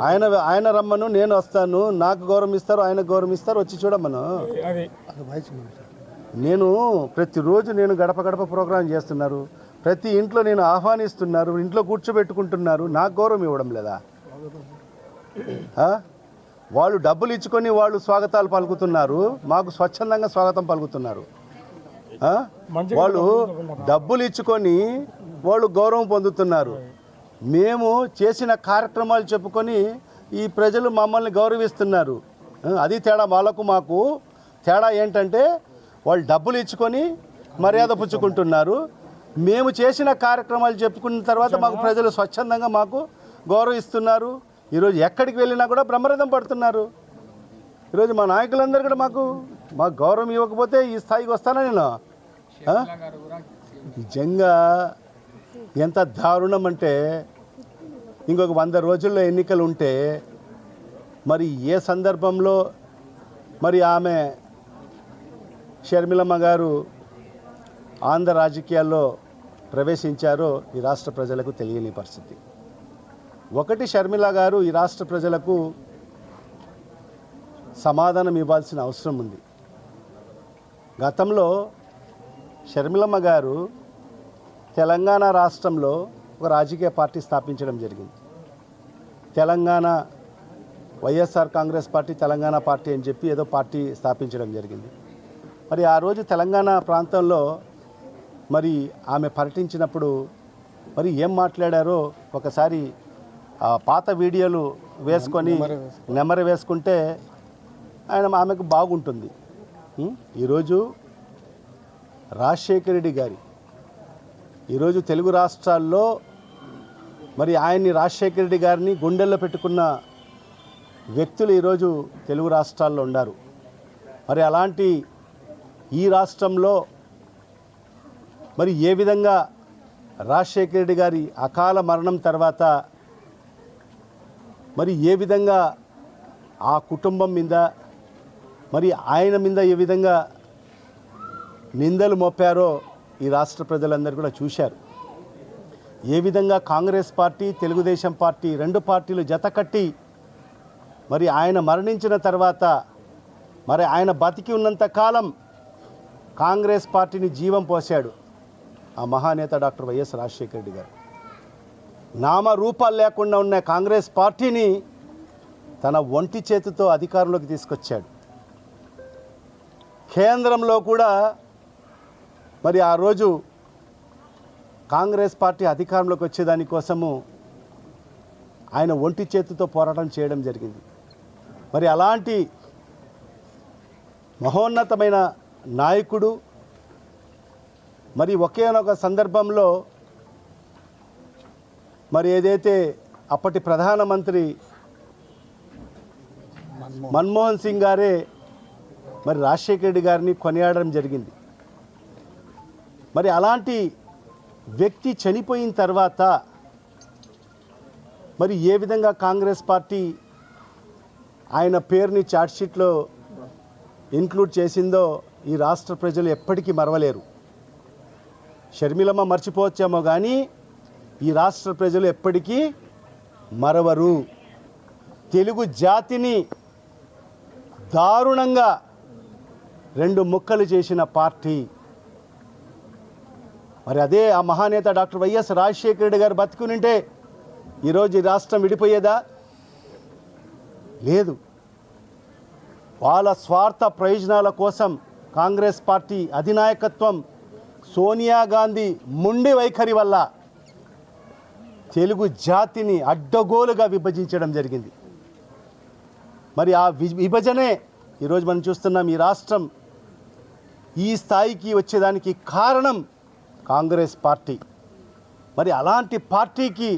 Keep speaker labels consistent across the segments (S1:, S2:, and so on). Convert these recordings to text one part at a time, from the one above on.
S1: ఆయన ఆయన రమ్మను నేను వస్తాను. నాకు గౌరవం ఇస్తారు ఆయన గౌరవం ఇస్తారు వచ్చి చూడమ్మను నేను ప్రతిరోజు నేను గడప గడప ప్రోగ్రాం చేస్తున్నారు. ప్రతి ఇంట్లో నేను ఆహ్వానిస్తున్నారు ఇంట్లో కూర్చోబెట్టుకుంటున్నారు. నాకు గౌరవం ఇవ్వడం లేదా? వాళ్ళు డబ్బులు ఇచ్చుకొని వాళ్ళు స్వాగతాలు పలుకుతున్నారు. మాకు స్వచ్ఛందంగా స్వాగతం పలుకుతున్నారు. వాళ్ళు డబ్బులు ఇచ్చుకొని వాళ్ళు గౌరవం పొందుతున్నారు. మేము చేసిన కార్యక్రమాలు చెప్పుకొని ఈ ప్రజలు మమ్మల్ని గౌరవిస్తున్నారు. అది తేడా వాళ్ళకు మాకు. తేడా ఏంటంటే వాళ్ళు డబ్బులు ఇచ్చుకొని మర్యాద పుచ్చుకుంటున్నారు. మేము చేసిన కార్యక్రమాలు చెప్పుకున్న తర్వాత మాకు ప్రజలు స్వచ్ఛందంగా మాకు గౌరవిస్తున్నారు. ఈరోజు ఎక్కడికి వెళ్ళినా కూడా బ్రహ్మరథం పడుతున్నారు. ఈరోజు మా నాయకులందరూ కూడా మాకు మాకు గౌరవం ఇవ్వకపోతే ఈ స్థాయికి వస్తానా నేను? నిజంగా ఎంత దారుణం అంటే ఇంకొక వంద రోజుల్లో ఎన్నికలు ఉంటే మరి ఏ సందర్భంలో మరి ఆమె షర్మిలమ్మ గారు ఆంధ్ర రాజకీయాల్లో ప్రవేశించారో ఈ రాష్ట్ర ప్రజలకు తెలియని పరిస్థితి. ఒకటి షర్మిల గారు ఈ రాష్ట్ర ప్రజలకు సమాధానం ఇవ్వాల్సిన అవసరం ఉంది. గతంలో షర్మిలమ్మ గారు తెలంగాణ రాష్ట్రంలో ఒక రాజకీయ పార్టీ స్థాపించడం జరిగింది. తెలంగాణ వైఎస్ఆర్ కాంగ్రెస్ పార్టీ తెలంగాణ పార్టీ అని చెప్పి ఏదో పార్టీ స్థాపించడం జరిగింది. మరి ఆ రోజు తెలంగాణ ప్రాంతంలో మరి ఆమె పర్యటించినప్పుడు మరి ఏం మాట్లాడారో ఒకసారి ఆ పాత వీడియోలు వేసుకొని నెమరు వేసుకుంటే ఆయన ఆమెకు బాగుంటుంది? ఈరోజు రాజశేఖర రెడ్డి గారి ఈరోజు తెలుగు రాష్ట్రాల్లో మరి ఆయన్ని రాజశేఖర రెడ్డి గారిని గుండెల్లో పెట్టుకున్న వ్యక్తులు ఈరోజు తెలుగు రాష్ట్రాల్లో ఉన్నారు మరి అలాంటి ఈ రాష్ట్రంలో మరి ఏ విధంగా రాజశేఖర రెడ్డి గారి అకాల మరణం తర్వాత మరి ఏ విధంగా ఆ కుటుంబం మీద మరి ఆయన మీద ఏ విధంగా నిందలు మోపారో ఈ రాష్ట్ర ప్రజలందరూ కూడా చూశారు. ఏ విధంగా కాంగ్రెస్ పార్టీ తెలుగుదేశం పార్టీ రెండు పార్టీలు జతకట్టి మరి ఆయన మరణించిన తర్వాత మరి ఆయన బతికి ఉన్నంత కాలం కాంగ్రెస్ పార్టీని జీవం పోశాడు ఆ మహానేత డాక్టర్ వైఎస్ రాజశేఖర రెడ్డి గారు. నామ రూపాలు లేకుండా ఉన్న కాంగ్రెస్ పార్టీని తన ఒంటి చేతితో అధికారంలోకి తీసుకొచ్చాడు. కేంద్రంలో కూడా మరి ఆ రోజు కాంగ్రెస్ పార్టీ అధికారంలోకి వచ్చేదానికోసము ఆయన ఒంటి చేతితో పోరాటం చేయడం జరిగింది. మరి అలాంటి మహోన్నతమైన నాయకుడు మరి ఒకేనొక సందర్భంలో మరి ఏదైతే అప్పటి ప్రధానమంత్రి మన్మోహన్ సింగ్ గారే మరి రాజశేఖర రెడ్డి గారిని కొనియాడడం జరిగింది. మరి అలాంటి వ్యక్తి చనిపోయిన తర్వాత మరి ఏ విధంగా కాంగ్రెస్ పార్టీ ఆయన పేరుని చార్జ్షీట్లో ఇన్క్లూడ్ చేసిందో ఈ రాష్ట్ర ప్రజలు ఎప్పటికీ మరవలేరు. షర్మిలమ్మ మర్చిపోవచ్చేమో కానీ ఈ రాష్ట్ర ప్రజలు ఎప్పటికీ మరవరు. తెలుగు జాతిని దారుణంగా రెండు ముక్కలు చేసిన పార్టీ మరి అదే ఆ మహానేత డాక్టర్ వైఎస్ రాజశేఖర రెడ్డి గారు బతుకునింటే ఈరోజు ఈ రాష్ట్రం విడిపోయేదా? లేదు. వాళ్ళ స్వార్థ ప్రయోజనాల కోసం కాంగ్రెస్ పార్టీ అధినాయకత్వం సోనియా గాంధీ ముండి వైఖరి వల్ల తెలుగు జాతిని అడ్డగోలుగా విభజించడం జరిగింది. మరి ఆ విభజనే ఈరోజు మనం చూస్తున్నాం ఈ రాష్ట్రం ఈ స్థాయికి వచ్చేదానికి కారణం కాంగ్రెస్ పార్టీ. మరి అలాంటి పార్టీకి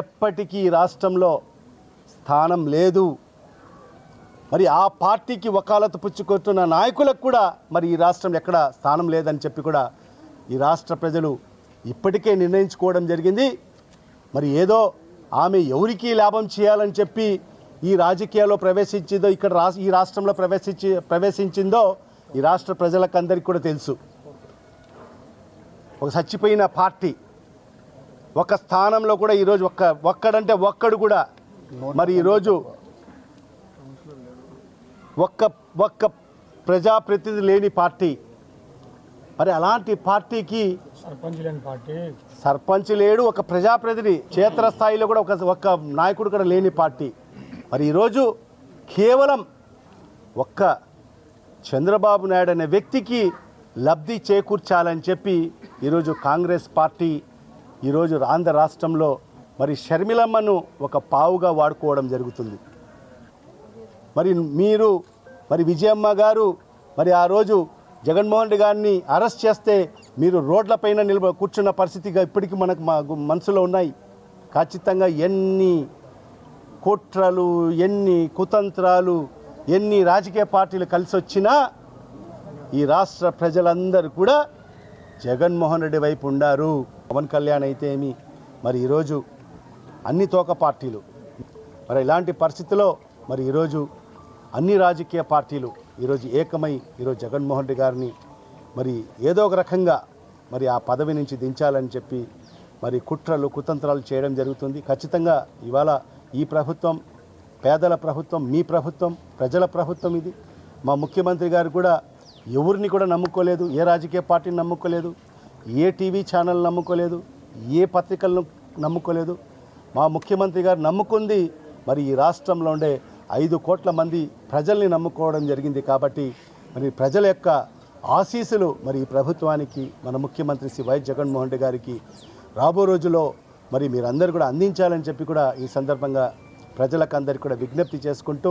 S1: ఎప్పటికీ ఈ రాష్ట్రంలో స్థానం లేదు. మరి ఆ పార్టీకి వకాలత పుచ్చుకొస్తున్న నాయకులకు కూడా మరి ఈ రాష్ట్రం ఎక్కడ స్థానం లేదని చెప్పి కూడా ఈ రాష్ట్ర ప్రజలు ఇప్పటికే నిర్ణయించుకోవడం జరిగింది. మరి ఏదో ఆమె ఎవరికి లాభం చేయాలని చెప్పి ఈ రాజకీయాల్లో ప్రవేశించిందో ఇక్కడ రా ఈ రాష్ట్రంలో ప్రవేశించి ప్రవేశించిందో ఈ రాష్ట్ర ప్రజలకందరికీ కూడా తెలుసు. ఒక చచ్చిపోయిన పార్టీ. ఒక స్థానంలో కూడా ఈరోజు ఒక్క ఒక్కడంటే ఒక్కడు కూడా మరి ఈరోజు ఒక్క ఒక్క ప్రజాప్రతినిధి లేని పార్టీ. మరి అలాంటి పార్టీకి
S2: సర్పంచ్ లేని పార్టీ.
S1: సర్పంచ్ లేడు ఒక ప్రజాప్రతినిధి క్షేత్రస్థాయిలో కూడా ఒక ఒక్క నాయకుడు కూడా లేని పార్టీ. మరి ఈరోజు కేవలం ఒక్క చంద్రబాబు నాయుడు అనే వ్యక్తికి లబ్ధి చేకూర్చాలని చెప్పి ఈరోజు కాంగ్రెస్ పార్టీ ఈరోజు ఆంధ్ర రాష్ట్రంలో మరి షర్మిలమ్మను ఒక పావుగా వాడుకోవడం జరుగుతుంది. మరి మీరు మరి విజయమ్మ గారు మరి ఆ రోజు జగన్మోహన్ రెడ్డి గారిని అరెస్ట్ చేస్తే మీరు రోడ్లపైన నిలబ కూర్చున్న పరిస్థితిగా ఇప్పటికీ మనకు మా మనసులో ఉన్నాయి. ఖచ్చితంగా ఎన్ని కుట్రలు ఎన్ని కుతంత్రాలు ఎన్ని రాజకీయ పార్టీలు కలిసి వచ్చినా ఈ రాష్ట్ర ప్రజలందరూ కూడా జగన్మోహన్ రెడ్డి వైపు ఉండారు. పవన్ కళ్యాణ్ అయితే ఏమి? మరి ఈరోజు అన్ని తోక పార్టీలు. మరి ఇలాంటి పరిస్థితిలో మరి ఈరోజు అన్ని రాజకీయ పార్టీలు ఈరోజు ఏకమై ఈరోజు జగన్మోహన్ రెడ్డి గారిని మరి ఏదో ఒక రకంగా మరి ఆ పదవి నుంచి దించాలని చెప్పి మరి కుట్రలు కుతంత్రాలు చేయడం జరుగుతుంది. ఖచ్చితంగా ఇవాళ ఈ ప్రభుత్వం పేదల ప్రభుత్వం మీ ప్రభుత్వం ప్రజల ప్రభుత్వం ఇది. మా ముఖ్యమంత్రి గారు కూడా ఎవరిని కూడా నమ్ముకోలేదు ఏ రాజకీయ పార్టీని నమ్ముకోలేదు ఏ టీవీ ఛానల్ నమ్ముకోలేదు ఏ పత్రికలను నమ్ముకోలేదు. మా ముఖ్యమంత్రి గారు నమ్ముకుంది మరి ఈ రాష్ట్రంలో ఉండే ఐదు కోట్ల మంది ప్రజల్ని నమ్ముకోవడం జరిగింది కాబట్టి మరి ప్రజల యొక్క ఆశీస్సులు మరి ఈ ప్రభుత్వానికి మన ముఖ్యమంత్రి శ్రీ వైఎస్ జగన్మోహన్ రెడ్డి గారికి రాబో రోజులో మరి మీరందరూ కూడా అందించాలని చెప్పి కూడా ఈ సందర్భంగా ప్రజలకు అందరికీ కూడా విజ్ఞప్తి చేసుకుంటూ